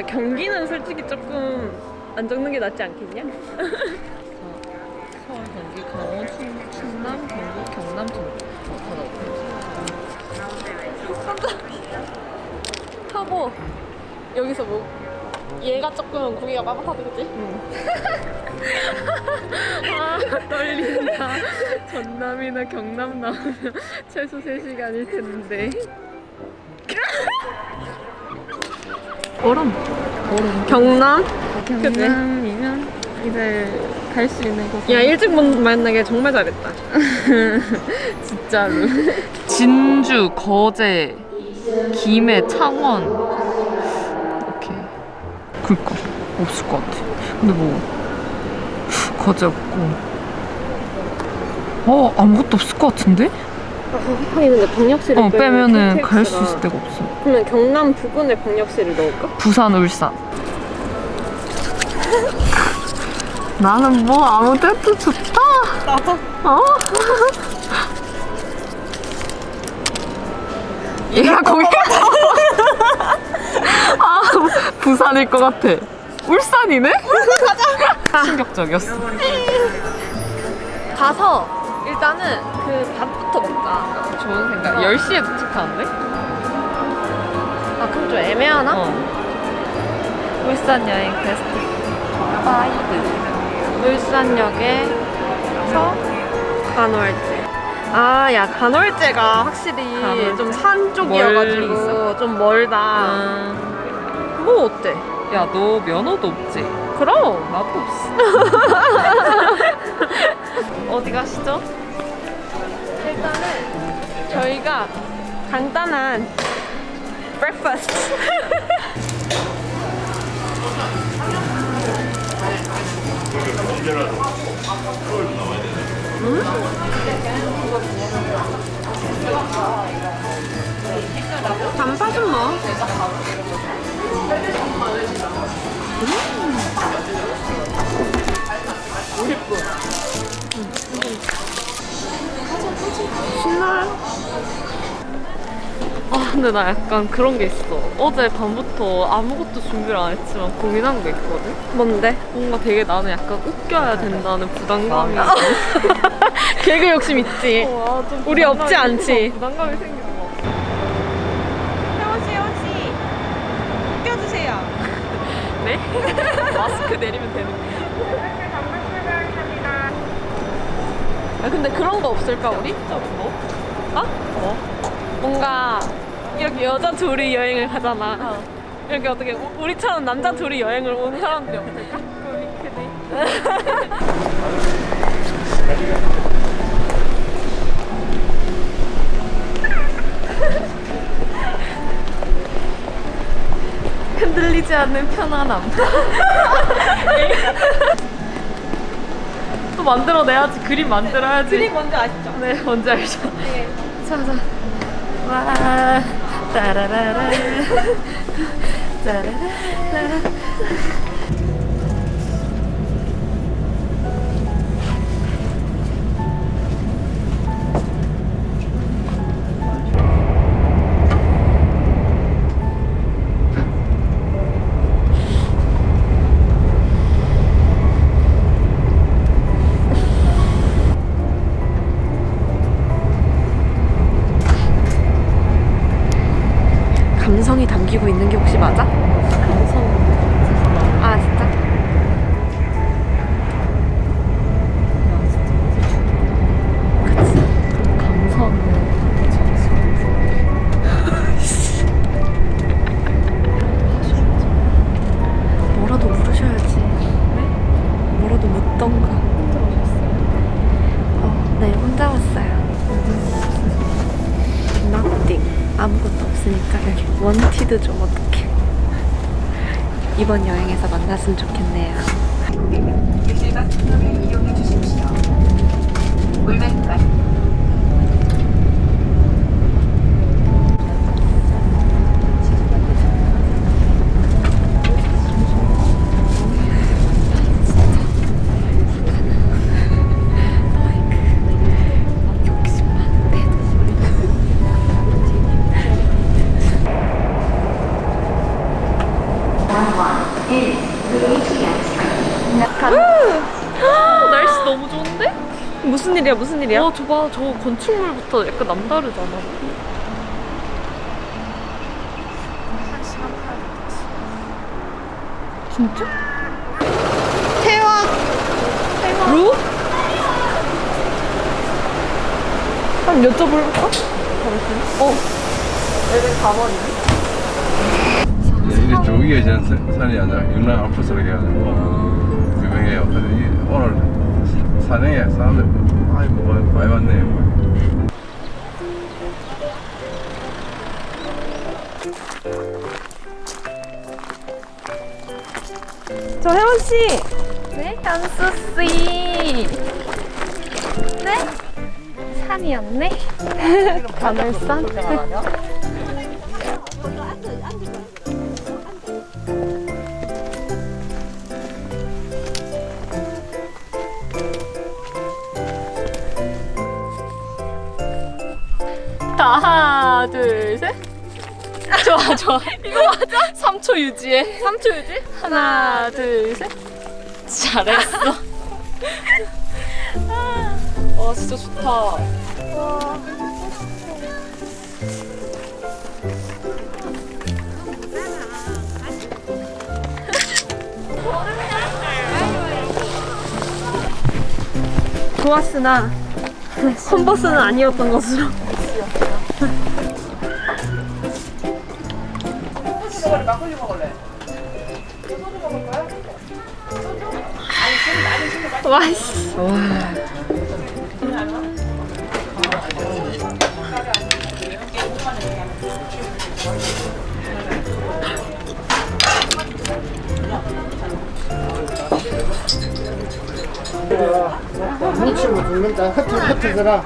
야, 경기는 솔직히 조금 안 적는 게 낫지 않겠냐? 서울, 경기, 강원, 충, 충남, 경북, 경남. 어, 하고 여기서 뭐 얘가 조금 구기가 빳빳하다 그지? 아 떨린다 전남이나 경남 나오면 최소 3시간일 텐데 얼음 얼음 경남? 경남이면 이제 갈 수 있는 곳. 야 일찍 만나게 정말 잘했다 진짜로. 진주, 거제, 김해, 창원. 오케이. 그니까 없을 것 같아. 근데 뭐 거제 없고. 어 아무것도 없을 것 같은데? 하긴 근데 방역실을 어 빼면은 갈 수. 있을 데가 없어. 그러면 경남 부근에 방역실을 넣을까? 부산, 울산. 나는 뭐 아무 데도 좋다. 나도 어? 얘가 거기 아 부산일 것 같아. 울산이네? 가자. 충격적이었어. 가서 일단은 그 밥부터 먹자 좋은 생각. 10시에 도착하는데? 아 그럼 좀 애매하나? 어. 울산 여행 베스트 5. 울산역에서 간월제. 아, 야, 간월제가 확실히 간월제. 좀 산 쪽이어가지고 멀리 있어? 좀 멀다. 아, 뭐 어때? 야, 너 면허도 없지? 그럼. 나도 없어. 어디 가시죠? 일단은 저희가 간단한 브렉퍼스트. 단 근데 나 약간 그런 게 있어. 어제 밤부터 아무것도 준비를 안 했지만 고민한 게 있거든? 뭔데? 뭔가 되게 나는 약간 웃겨야 된다는 부담감이 아. 개그 욕심 있지. 와, 좀 우리 부담감이- 없지 않지? 부담감이 생기는 거 같아. 혜원씨, 혜원씨. 껴주세요. 네? 마스크 내리면 되는 거야. 아, 근데 그런 거 없을까, 우리? 좀 뭐? 어? 뭐? 뭔가 이렇게 여자 둘이 여행을 가잖아. 어. 이렇게 어떻게 우- 우리처럼 남자 둘이 여행을 온 사람들이 없을까? 흔들리지 않는 편안함. 또 만들어내야지. 그림 만들어야지. 그림 뭔지 아시죠? 네, 뭔지 알죠? 네. 자자. 와, 따라라라. 따라라라. 감성이 담기고 있는 게 혹시 맞아? 감성. 아 진짜? 뭐라도 물으셔야지. 뭐라도 묻던가. 원티드 좀 어떡해. 이번 여행에서 만났으면 좋겠네요. 일이야 무슨 일이야? 와, 저봐, 저 건축물부터 약간 남다르잖아. 진짜? 태화 루? 한번 여쭤볼까? 어? 얘는 가버리네. 이게 조기에 전 산이 아니라 윤랑 알프스라고 해가지고 유명해요. 그래서 이 오늘 산행에 사람들 많이 많이 많이 왔네요. 저 혜원 씨. 네, 단수 씨. 네? 산이었네. 바늘산. 자, 하나, 둘, 셋. 좋아, 좋아. 이거 맞아? 3초 유지해. 3초 유지? 하나, 둘, 셋. 잘했어. 와, 진짜 좋다. 좋았으나 컨버스는 아니었던 것으로. 와, 씨. 뭉치고 죽는다. 흩어 흩어져라.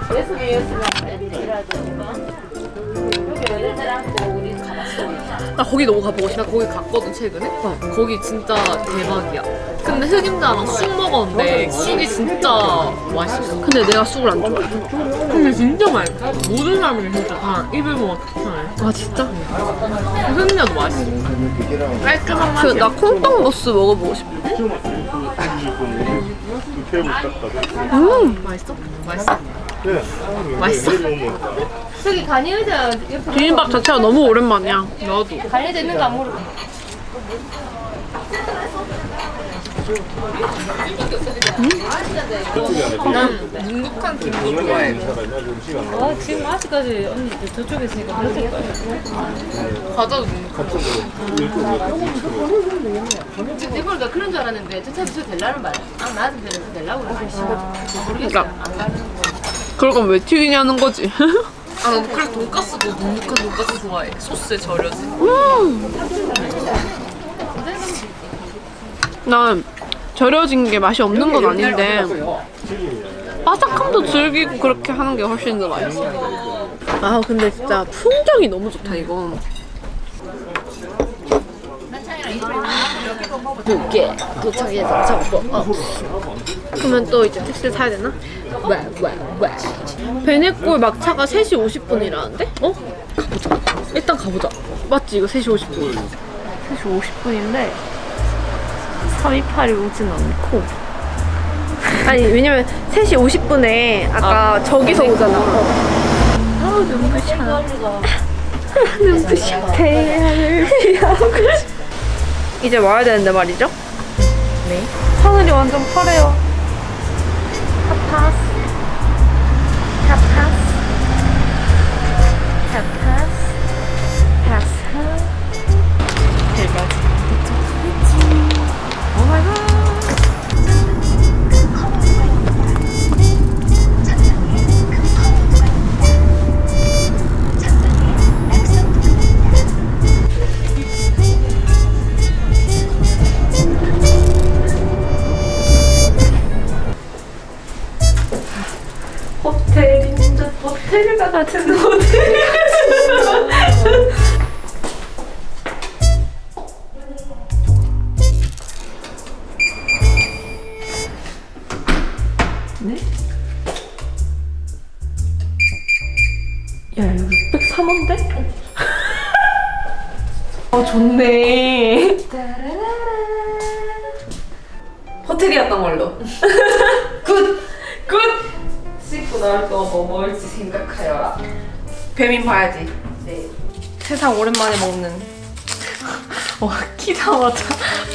나 거기 너무 가보고 싶어. 나 거기 갔거든 최근에. 거기 진짜 대박이야. 근데 흑임자랑 쑥 먹었는데 쑥이 진짜 맛있어. 근데 내가 쑥을 안 좋아해. 근데 진짜 맛있어. 모든 사람들이 진짜 다 입을 먹어 추천해. 아 진짜? 흑임자도 맛있어. 깔끔한 맛이야. 그, 나 콩떡로스 먹어보고 싶어. 맛있어? 맛있어. 맛있어. 비빔밥 자체가 너무 오랜만이야. 나도. 눅눅한 김도 좋아해. 아, 지금 아직까지 언니 저쪽에 있으니까 그랬을 거예요. 과자도 눅눅한 지금 해보니까 그런 줄 알았는데 저 차도 저 될라는 말. 아, 나한테. 모르겠어. 안 가는 거. 그럴 거면 왜 튀기냐는 거지. 아, 나도 그래 돈가스도 눅눅한 돈가스 좋아해. 소스에 절여진. 난 절여진 게 맛이 없는 건 아닌데 바삭함도 즐기고 그렇게 하는 게 훨씬 더 맛있어. 아 근데 진짜 풍경이 너무 좋다 이건. 늦게 도착해서 정보 없이. 그러면 또 이제 택시를 타야 되나? 왜왜왜 베네골 막차가 3시 50분이라는데? 어? 가보자. 일단 가보자. 맞지 이거 3시 50분. 3시 50분인데 328이 오진 않고 아니 왜냐면 3시 50분에 아까 저기서 오잖아 아우 눈부셔 눈부셔 태양을 피하고 이제 와야 되는데 말이죠? 네. 하늘이 완전 파래요. 타파스 603원데? 어, 좋네. 호텔이었던 걸로. 굿! 굿! 그날 또뭐 먹을지 생각하여라. 배민 봐야지. 네. 세상 오랜만에 먹는. 와 키자마자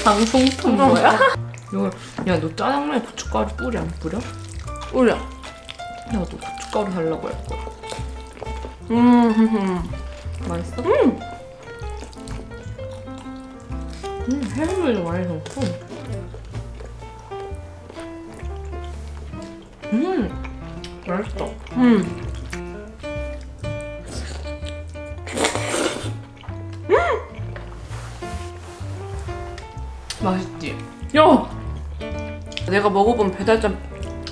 방송톤 뭐야? 이거 야너 짜장면에 고춧가루 뿌려 안 뿌려? 올려. 나도 고춧가루 달라고 할 거야. 음. 맛있어? 음. 음 해물도 많이 넣고. 음 맛있다. 음. 맛있지? 야. 내가 먹어본 배달짜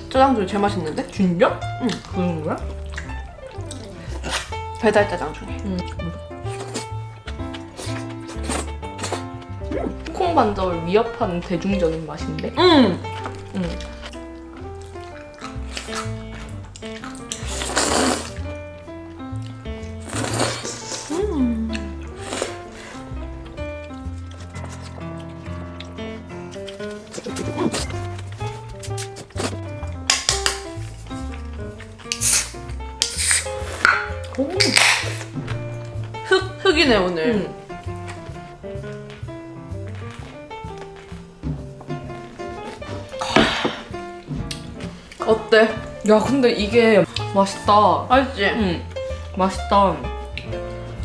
짜장 중에 제일 맛있는데? 진짜? 응. 그런 거야? 배달 짜장 중에. 콩반점을 위협하는 대중적인 맛인데? 음. 응. 흑 흑이네 오늘. 응. 어때? 야 근데 이게 맛있다. 맛있지? 응. 맛있다.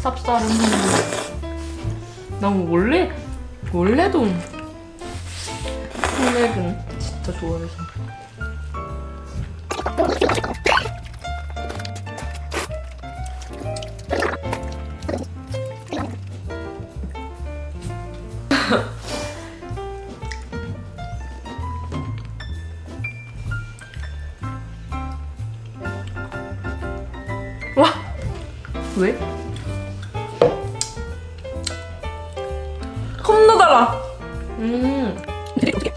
쌉싸름한. 난 원래 원래도 소맥은 진짜 좋아해서. 음.